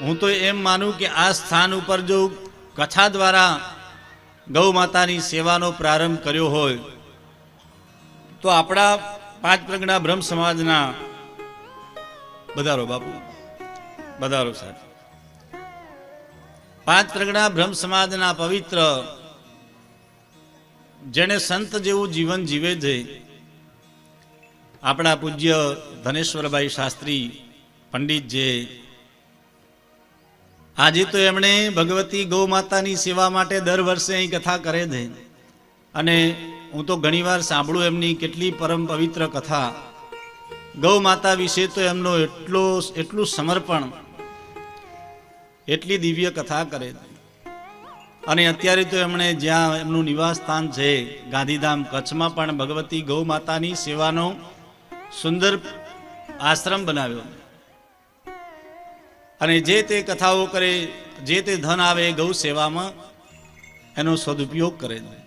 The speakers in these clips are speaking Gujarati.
હું તો એમ માનું કે આ સ્થાન ઉપર જો કથા દ્વારા ગૌ માતાની સેવાનો પ્રારંભ કર્યો હોય, તો આપણા પાંચ પ્રગણા બ્રહ્મ સમાજના બધારો બાપુ, બધારો સાહેબ. પાંચ પ્રગણા બ્રહ્મ સમાજના પવિત્ર, જેણે સંત જેવું જીવન જીવે છે, આપણા પૂજ્ય ધનેશ્વરભાઈ શાસ્ત્રી પંડિત જે આજે તો એમણે ભગવતી ગૌ માતાની સેવા માટે દર વર્ષે અહીં કથા કરે છે. અને હું તો ઘણીવાર સાંભળું એમની કેટલી પરમ પવિત્ર કથા. ગૌ માતા વિશે તો એમનો એટલો એટલું સમર્પણ, એટલી દિવ્ય કથા કરે અને અત્યારે તો એમણે જ્યાં એમનું નિવાસ સ્થાન છે, ગાંધીધામ કચ્છમાં પણ ભગવતી ગૌ માતાની સેવાનો સુંદર આશ્રમ બનાવ્યો. અને જે તે કથાઓ કરે, જે તે ધન આવે ગૌ સેવામાં એનો સદુપયોગ કરે છે.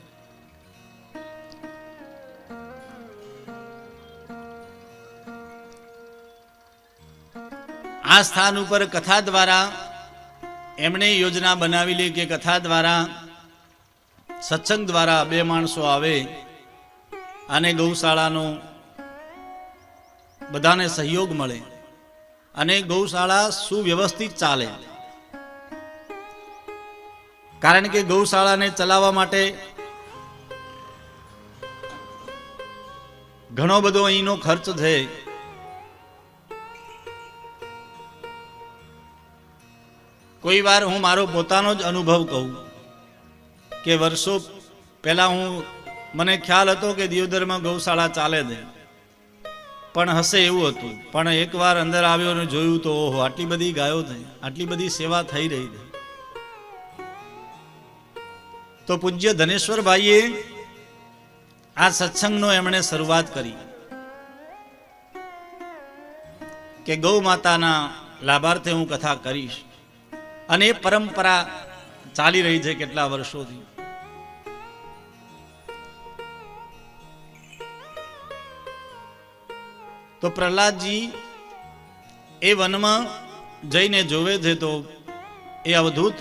આ સ્થાન ઉપર કથા દ્વારા એમણે યોજના બનાવેલી કે કથા દ્વારા સત્સંગ દ્વારા બે માણસો આવે અને ગૌશાળાનો બધાને સહયોગ મળે. અને ગૌશાળા સુવ્યવસ્થિત ચાલે. કારણ કે ગૌશાળાને ચલાવવા માટે ઘણો બધો અહીંનો ખર્ચ છે. કોઈ વાર હું મારો પોતાનો જ અનુભવ કહું કે વર્ષો પહેલા હું, મને ખ્યાલ હતો કે દિયોદરમાં ગૌશાળા ચાલે છે. પણ હશે એવું હતું. પણ એકવાર અંદર આવ્યો અને જોયું તો, ઓહો, આટલી બધી ગાયો થઈ, આટલી બધી સેવા થઈ રહી છે. તો પૂજ્ય ધનેશ્વરભાઈએ આ સત્સંગનો એમણે શરૂઆત કરી. કે ગૌ માતાના લાભાર્થે હું કથા કરીશ. અને એ પરંપરા ચાલી રહી છે કેટલા વર્ષોથી. તો પ્રહલાદજી એ વનમાં જઈને જોવે છે તો એ અવધૂત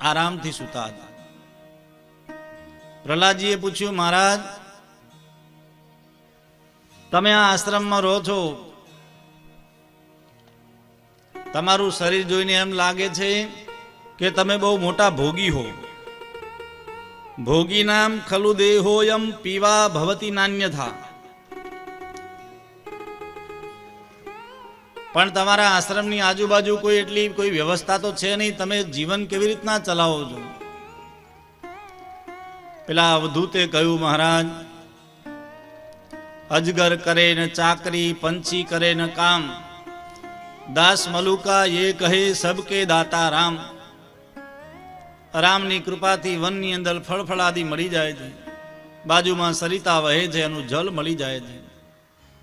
આરામથી સૂતા હતા. પ્રહલાદજીએ પૂછ્યું, મહારાજ, તમે આ આશ્રમમાં રહો છો? તમારું શરીર જોઈને એમ લાગે છે કે તમે બહુ મોટા ભોગી હો. ભોગી નામ ખલુ દેહોયમ પીવા ભવતી નાન્યથા. પણ તમારા આશ્રમની આજુબાજુ કોઈ એટલી કોઈ વ્યવસ્થા તો છે નહીં. તમે જીવન કેવી રીતના ચલાવો છો? પેલા અવધૂતે કહ્યું, મહારાજ, અજગર કરે ને ચાકરી, પંછી કરે ને કામ. દાસ મલુકા એ કહે, સબકે દાતા રામ. રામની કૃપાથી વનની અંદર ફળફળાદી મળી જાય છે. બાજુમાં સરિતા વહે છે, એનું જલ મળી જાય છે.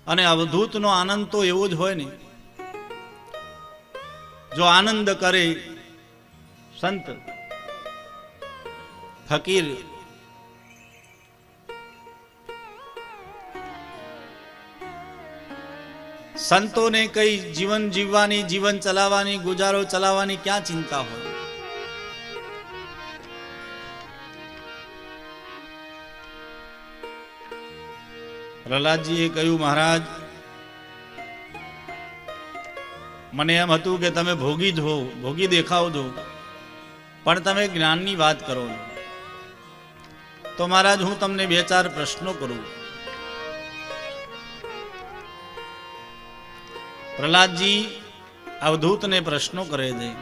અને અવધૂતનો આનંદ તો એવો જ હોય ને. જો આનંદ કરે સંત, ફકીર, સંતોને કઈ જીવન જીવવાની, જીવન ચલાવવાની, ગુજારો ચલાવવાની ક્યાં ચિંતા હોય? પ્રહલાદજીએ કહ્યું, મહારાજ મને એમ હતું કે તમે ભોગી જ હો, ભોગી દેખાવ છો પણ તમે જ્ઞાનની વાત કરો તો મહારાજ, હું તમને બે ચાર પ્રશ્નો કરું. પ્રહલાદજી અવધૂતને પ્રશ્નો કરે છે.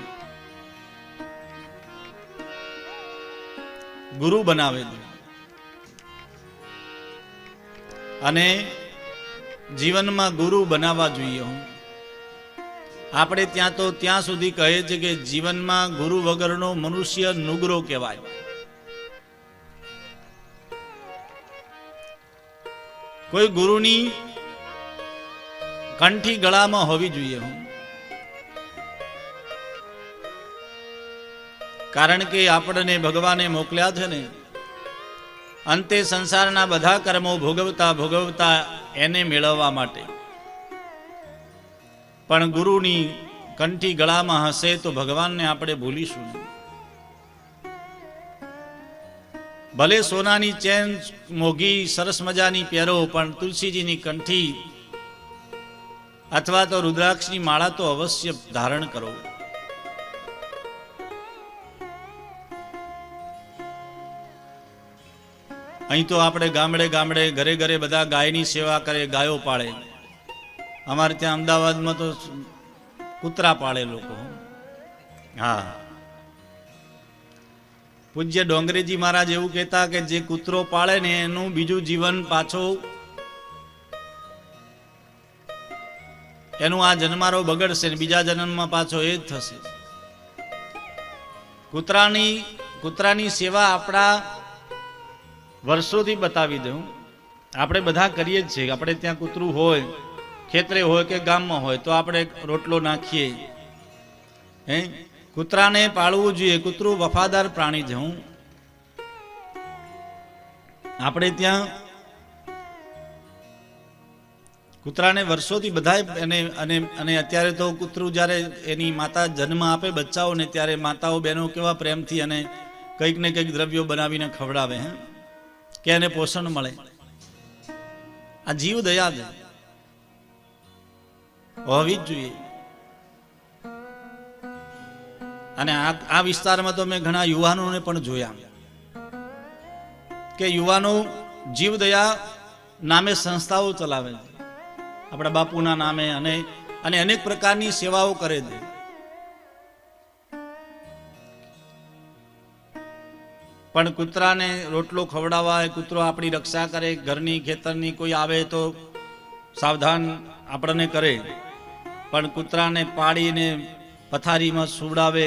ગુરુ બનાવે છે. અને જીવનમાં ગુરુ બનાવવા જોઈએ હું. આપણે ત્યાં તો ત્યાં સુધી કહે છે કે જીવનમાં ગુરુ વગરનો મનુષ્ય નુગરો કહેવાય. કોઈ ગુરુની કંઠી ગળામાં હોવી જોઈએ હું. કારણ કે આપણને ભગવાને મોકલ્યા છે ને, અંતે સંસારના બધા કર્મો ભોગવતા ભોગવતા એને મેળવવા માટે. પણ ગુરુની કંઠી ગળામાં હશે તો ભગવાનને આપણે ભૂલીશું ભલે સોનાની ચેન મોઘી, સરસ મજાની પહેરો, પણ તુલસીજીની કંઠી અથવા તો રુદ્રાક્ષની માળા તો અવશ્ય ધારણ કરો. અહીં તો આપણે ગામડે ગામડે ઘરે ઘરે બધા ગાયની સેવા કરે, ગાયો પાળે. અમારે ત્યાં અમદાવાદમાં તો કૂતરા પાળે લોકો. હા. પૂજ્ય ડોંગરેજી મહારાજ એવું કહેતા કે જે કૂતરો પાળે ને એનું બીજું જીવન પાછો એનું આ જન્મારો બગડશે બીજા જન્મમાં પાછો એ જ થશે. કૂતરાની કૂતરાની સેવા આપણા વર્ષોથી બતાવી દઉં. આપણે બધા કરીએ જ છીએ આપણે ત્યાં કૂતરું હોય ખેતરે હોય કે ગામમાં હોય, તો આપણે રોટલો નાખીએ. હે? કૂતરાને પાળવું જોઈએ. કૂતરું વફાદાર પ્રાણી છે. હું આપણે ત્યાં કૂતરાને વર્ષોથી બધાય એને, અને અને અત્યારે તો કૂતરું જ્યારે એની માતા જન્મ આપે બચ્ચાઓને, ત્યારે માતાઓ બહેનો કેવા પ્રેમથી અને કંઈક ને કંઈક દ્રવ્યો બનાવીને ખવડાવે, હે? કે એને પોષણ મળે. આ જીવ દયા છે. હોવી જ જોઈએ. અને આ આ વિસ્તારમાં તો મેં ઘણા યુવાનોને પણ જોયા. કે યુવાનો જીવદયા નામે સંસ્થાઓ ચલાવે છે. આપણા બાપુના નામે અને અને અનેક પ્રકારની સેવાઓ કરે છે. પણ કૂતરાને રોટલો ખવડાવવા કૂતરો આપણી રક્ષા કરે, ઘરની, ખેતરની કોઈ આવે તો સાવધાન આપણને કરે. પણ કૂતરાને પાડીને પથારીમાં સુવડાવે,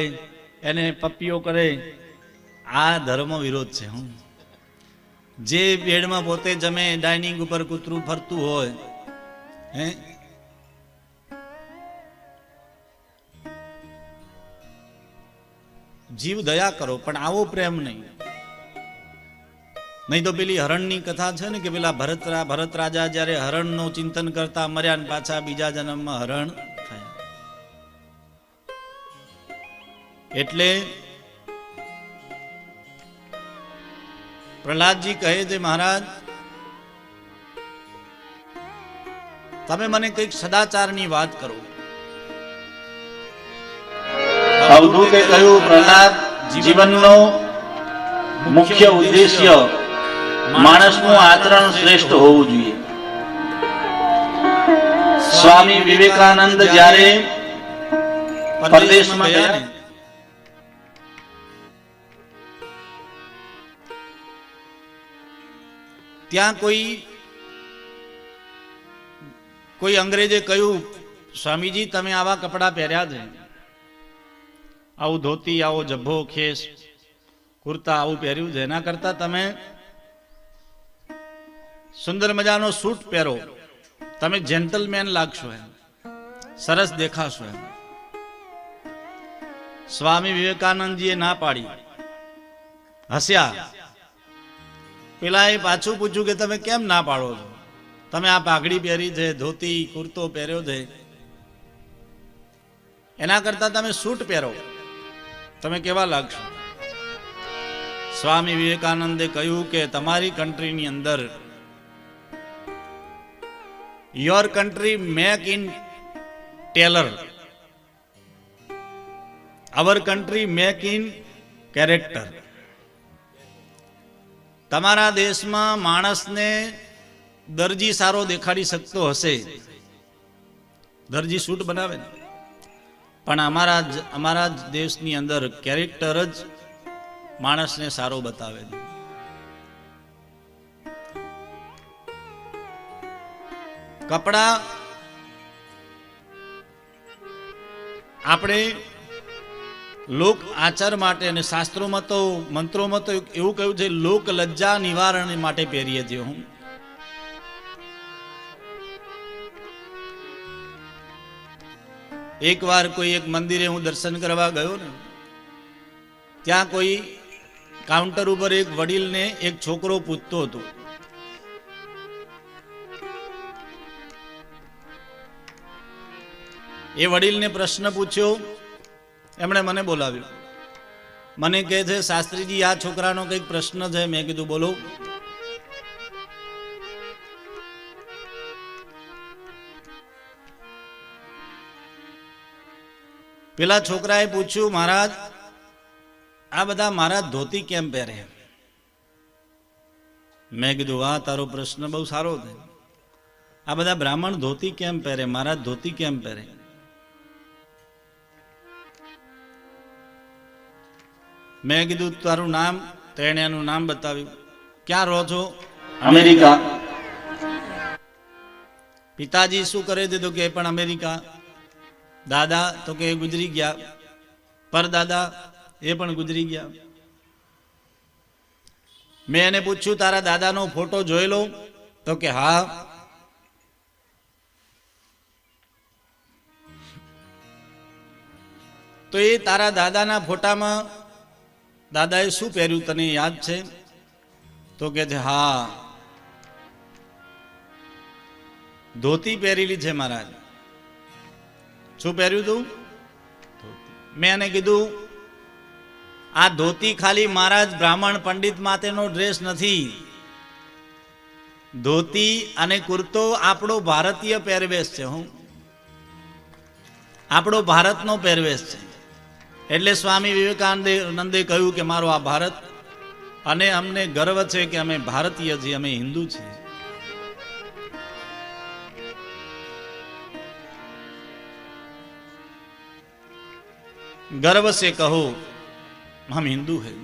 એને પપ્પીઓ કરે. આ ધર્મ વિરોધ છે હું જે બેડમાં પોતે જમે, ડાઇનિંગ ઉપર કૂતરું ફરતું હોય, હે? જીવ દયા કરો, પણ આવો પ્રેમ નહીં. નહીં તો પેલી હરણની કથા છે ને કે પેલા ભરત ભરત રાજા જ્યારે હરણનું ચિંતન કરતા મર્યા પાછા બીજા જન્મમાં હરણ એટલે પ્રહલાદજી કહે છે મહારાજ તમે મને કંઈક સદાચારની વાત કરો. અવધૂતે કહ્યું પ્રહલાદ જીવનનો મુખ્ય ઉદ્દેશ્ય માણસનું આચરણ શ્રેષ્ઠ હોવું જોઈએ. સ્વામી વિવેકાનંદ જ્યારે પરદેશમાં ગયા ત્યાં કોઈ કોઈ અંગ્રેજે કહ્યું, સ્વામીજી, તમે આવા કપડાં પહેર્યા છે. આવું ધોતી, આવો જબ્ભો ખેસ, કુર્તા, આવું પહેર્યું છે. એના કરતા તમે સુંદર મજાનો સૂટ પહેરો. તમે જેન્ટલમેન લાગશો એમ. સરસ દેખાશો એમ. સ્વામી વિવેકાનંદજીએ ના પાડી. હસ્યા. પેલા એ પાછું પૂછ્યું કે તમે કેમ ના પાડો છો? તમે આ પાઘડી પહેરી છે, ધોતી, કુર્તો પહેર્યો છે. એના કરતા તમે સૂટ પહેરો. તમે કેવા લાગશો? સ્વામી વિવેકાનંદે કહ્યું કે તમારી કન્ટ્રીની અંદર your country make in tailor our country make in character તમારા દેશમાં માણસને દરજી સારો દેખાડી શકતો હશે. દરજી સૂટ બનાવે ને. પણ અમારા જ- અમારા જ દેશની અંદર કેરેક્ટર જ માણસને સારો બતાવે છે. કપડા આપણે લોક આચાર માટે અને શાસ્ત્રોમાં તો, મંત્રોમાં તો એવું કહ્યું છે, લોક લજ્જા નિવારણ માટે પહેરીએ છીએ હું. એકવાર કોઈ એક મંદિરે હું દર્શન કરવા ગયો ને, ત્યાં કોઈ કાઉન્ટર ઉપર એક વડીલને એક છોકરો પૂછતો હતો. એ વડીલને પ્રશ્ન પૂછ્યો એમણે મને બોલાવ્યું. મને કહે છે, શાસ્ત્રીજી, આ છોકરાનો કંઈક પ્રશ્ન છે. મેં કીધું, બોલો. પેલા છોકરાએ પૂછ્યું, મહારાજ, આ બધા મહારાજ ધોતી કેમ પહેરે? મેં કીધું, વાહ, તારો પ્રશ્ન બહુ સારો છે. આ બધા બ્રાહ્મણ ધોતી કેમ પહેરે? મહારાજ ધોતી કેમ પહેરે? મેં કીધું તારું નામ? તેણે એનું નામ બતાવ્યું. ક્યાં રહો છો? અમેરિકા. પિતાજી શું કરે છે તો કે પણ અમેરિકા? દાદા તો કે ગુજરી ગયા. પર દાદા એ પણ ગુજરી ગયા. મેં એને પૂછ્યું તારા દાદાનો ફોટો જોયેલો તો કે હા. તો એ તારા દાદાના ફોટામાં દાદાએ શું પહેર્યું તને યાદ છે? તો કે છે, હા, ધોતી પહેરેલી છે મહારાજ. શું પહેર્યું તું? મેં એને કીધું, આ ધોતી ખાલી મહારાજ બ્રાહ્મણ પંડિત માટેનો ડ્રેસ નથી. ધોતી અને કુર્તો આપણો ભારતીય પહેરવેશ છે, હું. આપણો ભારતનો પહેરવેશ છે. એટલે સ્વામી વિવેકાનંદે નંદે કહ્યું કે મારો આ ભારત અને અમને ગર્વ છે કે અમે ભારતીય છીએ અમે હિન્દુ છીએ गर्व से कहो हम हिंदू हैं